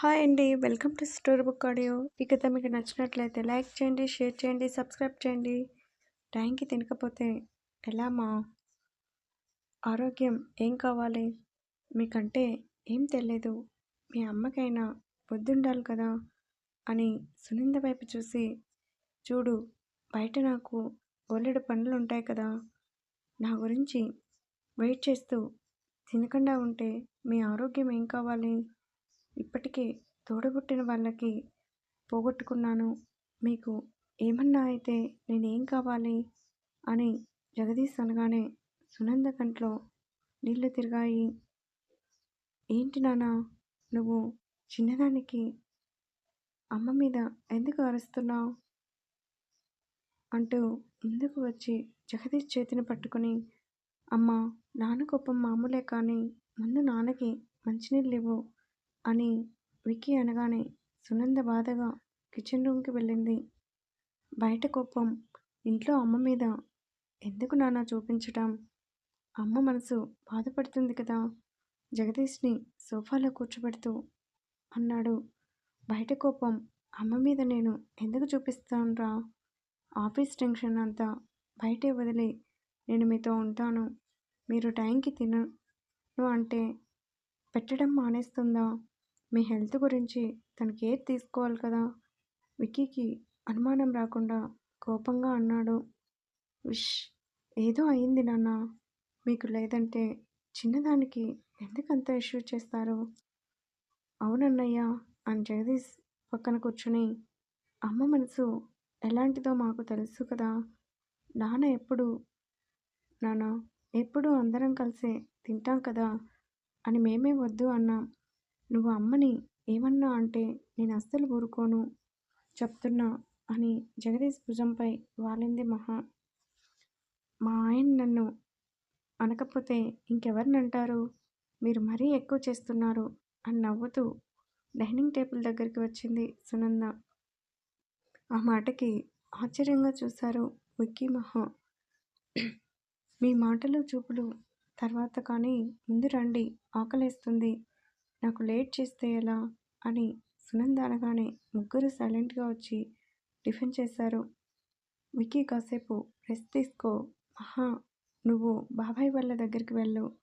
Hi అండి. Welcome to storybook audio. ఈ కథ మీకు నచ్చినట్లయితే లైక్ చేయండి షేర్ చేయండి సబ్స్క్రైబ్ చేయండి. టైంకి తినకపోతే ఎలా మా ఆరోగ్యం ఏం కావాలి? మీకంటే ఏం తెలియదు. మీ అమ్మకైనా బుద్ధి ఉండాలి కదా? అని సునింద వైపు చూసి చూడు బయట నాకు బోలెడు పనులు ఉంటాయి కదా? నా గురించి వెయిట్ చేస్తూ తినకుండా ఉంటే మీ ఆరోగ్యం ఏం కావాలి? ఇప్పటికే తోడబుట్టిన వాళ్ళకి పోగొట్టుకున్నాను. మీకు ఏమన్నా అయితే నేనేం కావాలి? అని జగదీష్ అనగానే సునంద కంట్లో నీళ్ళు తిరిగాయి. ఏంటి నాన్న నువ్వు చిన్నదానికి అమ్మ మీద ఎందుకు అరుస్తున్నావు? అంటూ ముందుకు వచ్చి జగదీష్ చేతిని పట్టుకుని అమ్మ నాన్న కోపం మామూలే కానీ ముందు నాన్నకి మంచినీళ్ళు ఇవ్వు. అని వికీ అనగానే సునంద బాధగా కిచెన్ రూమ్కి వెళ్ళింది. బయట కోపం ఇంట్లో అమ్మ మీద ఎందుకు నాన్న చూపించటం? అమ్మ మనసు బాధపడుతుంది కదా? జగదీష్ని సోఫాలో కూర్చోబెడుతూ అన్నాడు. బయట కోపం అమ్మ మీద నేను ఎందుకు చూపిస్తానురా? ఆఫీస్ టెన్షన్ అంతా బయటే వదిలి నేను మీతో ఉంటాను. మీరు టైంకి తినను అంటే పెట్టడం మానేస్తుందా? మీ హెల్త్ గురించి తన కేర్ తీసుకోవాలి కదా? విక్కీకి అనుమానం రాకుండా కోపంగా అన్నాడు. విష్ ఏదో అయింది నాన్న. మీకు లేదంటే చిన్నదానికి ఎందుకంత ఇష్యూ చేస్తారు? అవునన్నయ్య అని జగదీష్ పక్కన కూర్చుని అమ్మ మనసు ఎలాంటిదో మాకు తెలుసు కదా. నాన్న ఎప్పుడు నాన్న ఎప్పుడు అందరం కలిసే తింటాం కదా అని మేమే వద్దు అన్నాం. నువ్వు అమ్మని ఏమన్నా అంటే నేను అస్సలు ఊరుకోను చెప్తున్నా అని జగదీష్ భుజంపై వాలింది మహా. మా ఆయన నన్ను అనకపోతే ఇంకెవరిని అంటారు మీరు మరీ ఎక్కువ చేస్తున్నారు అని నవ్వుతూ డైనింగ్ టేబుల్ దగ్గరికి వచ్చింది సునంద. ఆ మాటకి ఆశ్చర్యంగా చూశారు విక్కీ మహా. మీ మాటలు చూపులు తర్వాత కానీ ముందు రండి ఆకలేస్తుంది నాకు లేట్ చేస్తే ఎలా? అని సునంద అనగానే ముగ్గురు సైలెంట్గా వచ్చి టిఫిన్ చేశారు. విక్కీ కాసేపు రెస్ట్ తీసుకో. మహా నువ్వు బాబాయ్ వాళ్ళ దగ్గరికి వెళ్ళు.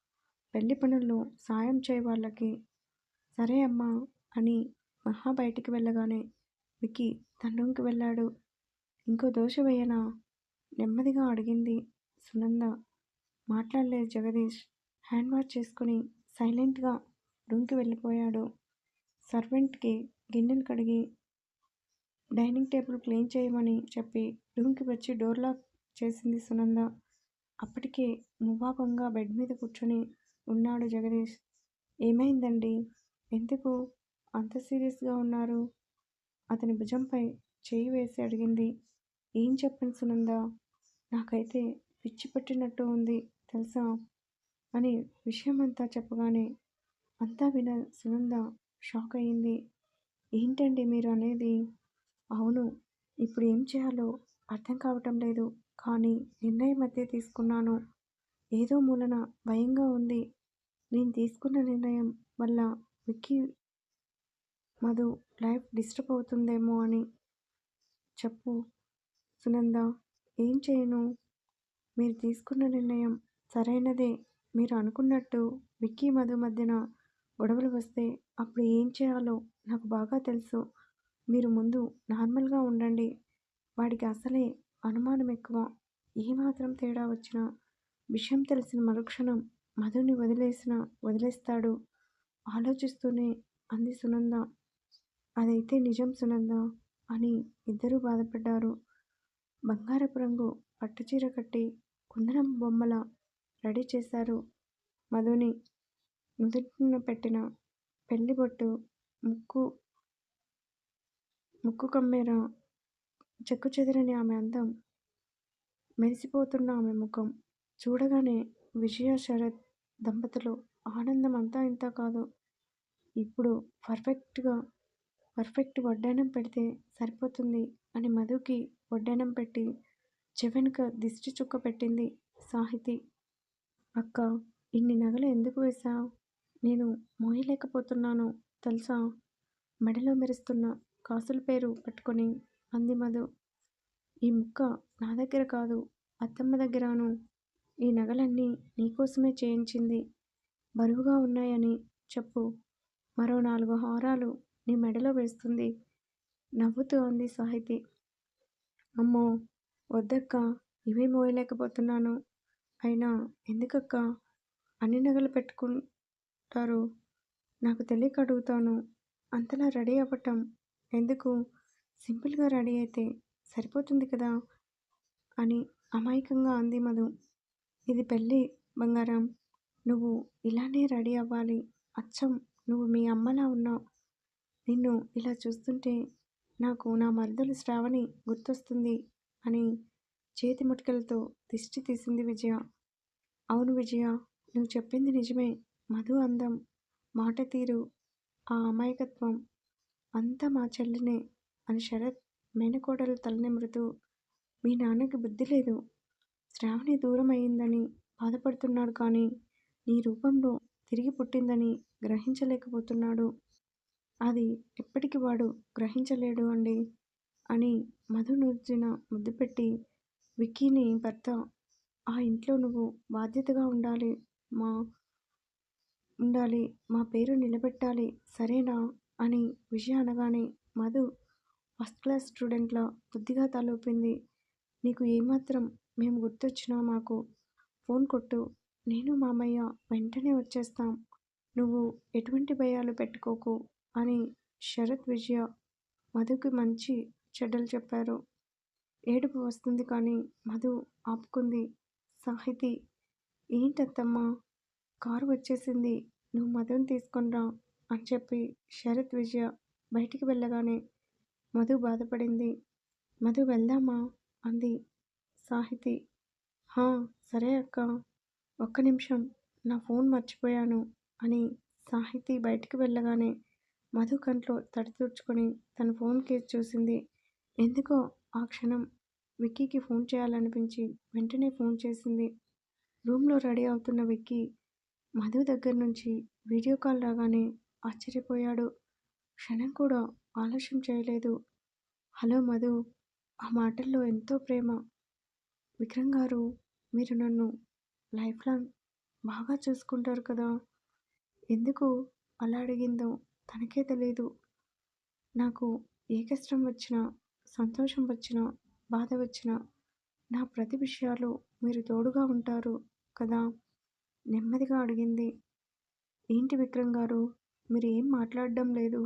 పెళ్ళి పనుల్లో సాయం చేయ వాళ్ళకి. సరే అమ్మా అని మహా బయటికి వెళ్ళగానే విక్కీ తన రూమ్కి వెళ్ళాడు. ఇంకో దోశ వేయనా? నెమ్మదిగా అడిగింది సునంద. మాట్లాడలేదు జగదీష్. హ్యాండ్ వాష్ చేసుకుని సైలెంట్గా రూమ్కి వెళ్ళిపోయాడు. సర్వెంట్కి గిన్నెలు కడిగి డైనింగ్ టేబుల్ క్లీన్ చేయమని చెప్పి రూమ్కి వచ్చి డోర్ లాక్ చేసింది సునంద. అప్పటికే ముభాపంగా బెడ్ మీద కూర్చొని ఉన్నాడు జగదీష్. ఏమైందండి? ఎందుకు అంత సీరియస్గా ఉన్నారు? అతని భుజంపై చేయి వేసి అడిగింది. ఏం చెప్పను సునంద? నాకైతే పిచ్చి పట్టినట్టు ఉంది తెలుసా? అని విషయమంతా చెప్పగానే అంతా విన సునంద షాక్ అయింది. ఏంటండి మీరు అనేది? అవును ఇప్పుడు ఏం చేయాలో అర్థం కావటం లేదు. కానీ నిర్ణయం మధ్య తీసుకున్నాను. ఏదో మూలన భయంగా ఉంది. నేను తీసుకున్న నిర్ణయం వల్ల విక్కీ మధు లైఫ్ డిస్టర్బ్ అవుతుందేమో అని. చెప్పు. సునంద ఏం చేయను? మీరు తీసుకున్న నిర్ణయం సరైనదే. మీరు అనుకున్నట్టు విక్కీ మధు మధ్యన గొడవలు వస్తే అప్పుడు ఏం చేయాలో నాకు బాగా తెలుసు. మీరు ముందు నార్మల్గా ఉండండి. వాడికి అసలే అనుమానం ఎక్కువ. ఏమాత్రం తేడా వచ్చినా విషయం తెలిసిన మరుక్షణం మధుని వదిలేసిన వదిలేస్తాడు. ఆలోచిస్తూనే అంది సునంద. అదైతే నిజం సునంద అని ఇద్దరూ బాధపడ్డారు. బంగారపు రంగు పట్టుచీర కట్టి కుందనం బొమ్మల రెడీ చేశారు మధుని. నుదుటిన పెట్టిన పెళ్ళిబొట్టు ముక్కు ముక్కు కమ్మేర చెక్కు చెదిరని ఆమె అందం. మెరిసిపోతున్న ఆమె ముఖం. చూడగానే విజయ శరత్ దంపతులు ఆనందం అంతా ఇంత కాదు. ఇప్పుడు పర్ఫెక్ట్గా పర్ఫెక్ట్ వడ్డానం పెడితే సరిపోతుంది అని మధుకి వడ్డానం పెట్టి చెవెనుక దిష్టి చుక్క పెట్టింది సాహితి. అక్క ఇన్ని నగలు ఎందుకు వేశావు? నేను మోయలేకపోతున్నాను తెలుసా? మెడలో మెరుస్తున్న కాసుల పేరు పట్టుకొని అంది మధు. ఈ ముక్క నా దగ్గర కాదు అత్తమ్మ దగ్గరాను. ఈ నగలన్నీ నీకోసమే చేయించింది. బరువుగా ఉన్నాయని చెప్పు. మరో నాలుగు హారాలు నీ మెడలో వేస్తుంది. నవ్వుతూ అంది సాహితి. అమ్మో వద్దక్క ఇవే మోయలేకపోతున్నాను. అయినా ఎందుకక్క? అన్ని నగలు డాక్టరు నాకు తెలియక అడుగుతాను. అంతలా రెడీ అవ్వటం ఎందుకు? సింపుల్గా రెడీ అయితే సరిపోతుంది కదా? అని అమాయకంగా అంది మధు. ఇది పెళ్ళి బంగారం. నువ్వు ఇలానే రెడీ అవ్వాలి. అచ్చం నువ్వు మీ అమ్మలా ఉన్నావు. నిన్ను ఇలా చూస్తుంటే నాకు నా మరదలు శ్రావణి గుర్తొస్తుంది అని చేతి ముటికలతో దిష్టి తీసింది విజయ. అవును విజయ నువ్వు చెప్పింది నిజమే. మధు అందం మాట తీరు ఆ అమాయకత్వం అంతా మా చెల్లినే అని శరత్ మేనకోడలు తలనిమురుతూ మీ నాన్నకి బుద్ధి లేదు. శ్రావణి దూరం అయిందని బాధపడుతున్నాడు కానీ నీ రూపంలో తిరిగి పుట్టిందని గ్రహించలేకపోతున్నాడు. అది ఎప్పటికి వాడు గ్రహించలేడు అండి అని మధు నుజ్జిన ముద్దు పెట్టి విక్కీని భర్త ఆ ఇంట్లో నువ్వు బాధ్యతగా ఉండాలి మా ఉండాలి మా పేరు నిలబెట్టాలి సరేనా? అని విజయ అనగానే మధు ఫస్ట్ క్లాస్ స్టూడెంట్లా బుద్ధిగా తలూపింది. నీకు ఏమాత్రం మేము గుర్తొచ్చినా మాకు. ఫోన్ కొట్టు. నేను మామయ్య వెంటనే వచ్చేస్తాం. నువ్వు ఎటువంటి భయాలు పెట్టుకోకు అని శరత్ విజయ మధుకి మంచి చెడ్డలు చెప్పారు. ఏడుపు వస్తుంది కానీ మధు ఆపుకుంది. సాహితి ఏంటత్తమ్మా? కారు వచ్చేసింది. నువ్వు మధుని తీసుకొనిరా అని చెప్పి శరత్ విజయ బయటికి వెళ్ళగానే మధు బాధపడింది. మధు వెళ్దామా? అంది సాహితి. హా సరే అక్క. ఒక్క నిమిషం. నా ఫోన్ మర్చిపోయాను అని సాహితి బయటికి వెళ్ళగానే మధు కంట్లో తడితుడుచుకొని తన ఫోన్ కేసు చూసింది. ఎందుకో ఆ క్షణం విక్కీకి ఫోన్ చేయాలనిపించి వెంటనే ఫోన్ చేసింది. రూమ్లో రెడీ అవుతున్న విక్కీ మధు దగ్గర నుంచి వీడియో కాల్ రాగానే ఆశ్చర్యపోయాడు. క్షణం కూడా ఆలస్యం చేయలేదు. హలో మధు ఆ మాటల్లో ఎంతో ప్రేమ. విక్రమ్ గారు మీరు నన్ను లైఫ్ లాంగ్ బాగా చూసుకుంటారు కదా? ఎందుకు అలా అడిగిందో తనకే తెలియదు నాకు ఏ కష్టం వచ్చినా సంతోషం వచ్చినా బాధ వచ్చినా నా ప్రతి విషయాలు మీరు తోడుగా ఉంటారు కదా? నెమ్మదిగా అడిగింది. ఏంటి విక్రమ్ గారు? మీరు ఏం మాట్లాడడం లేదు?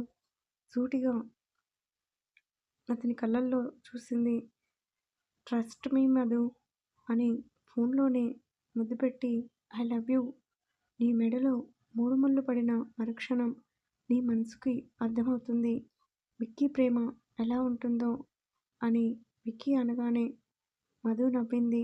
సూటిగా అతని కళ్ళల్లో చూసింది. ట్రస్ట్ మీ మధు అని ఫోన్లోనే ముద్దు పెట్టి ఐ లవ్ యూ. నీ మెడలో మూడు ముళ్ళు పడిన మరుక్షణం నీ మనసుకి అర్థమవుతుంది. విక్కీ ప్రేమ ఎలా ఉంటుందో అని విక్కీ అనగానే మధు నవ్వింది.